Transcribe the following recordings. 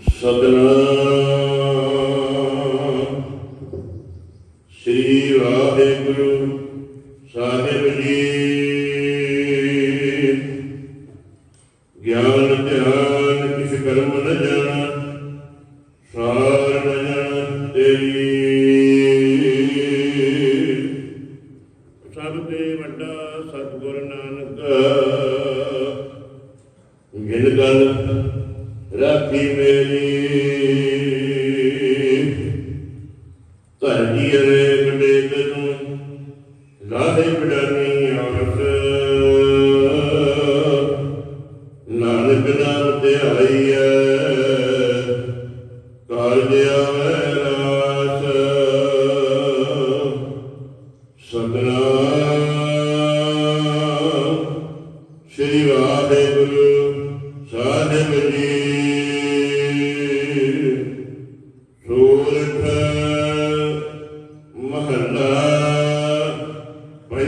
ਸਤਨਾਮ। ਸ੍ਰੀ ਵਾਹਿਗੁਰੂ ਸਾਹਿਬ ਜੀ। ਗਿਆਨ, ਧਿਆਨ ਕਿਛ ਕਰਮ ਨ ਜਾਣਾ, ਸਾਰ ਨ ਜਾਣਾ ਤੇਰੀ। ਸਭ ਤੇ ਵੱਡਾ ਸਤਿਗੁਰ ਨਾਨਕ। ਗਿਨ ਗਲ ਰਾਖੀ ਮੇਰੀ। ਧਰਜੀ ਰੇ ਕਟੇ ਤੈਨੂੰ ਲਾਹੇ ਬਿਡਾਨੀ ਆਸ ਨਾਨਕ ਨਾਮ ਤੇ ਆਈਐ ਕਾਰਜ ਆਵੈ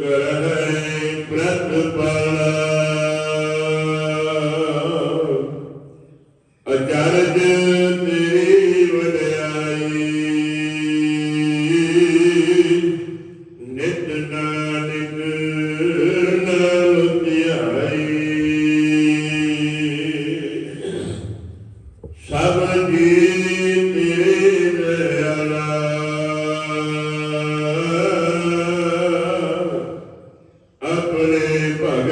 ਕਰਹਿ ਪ੍ਰਤਪਾਲਾ ਅਚਰਜ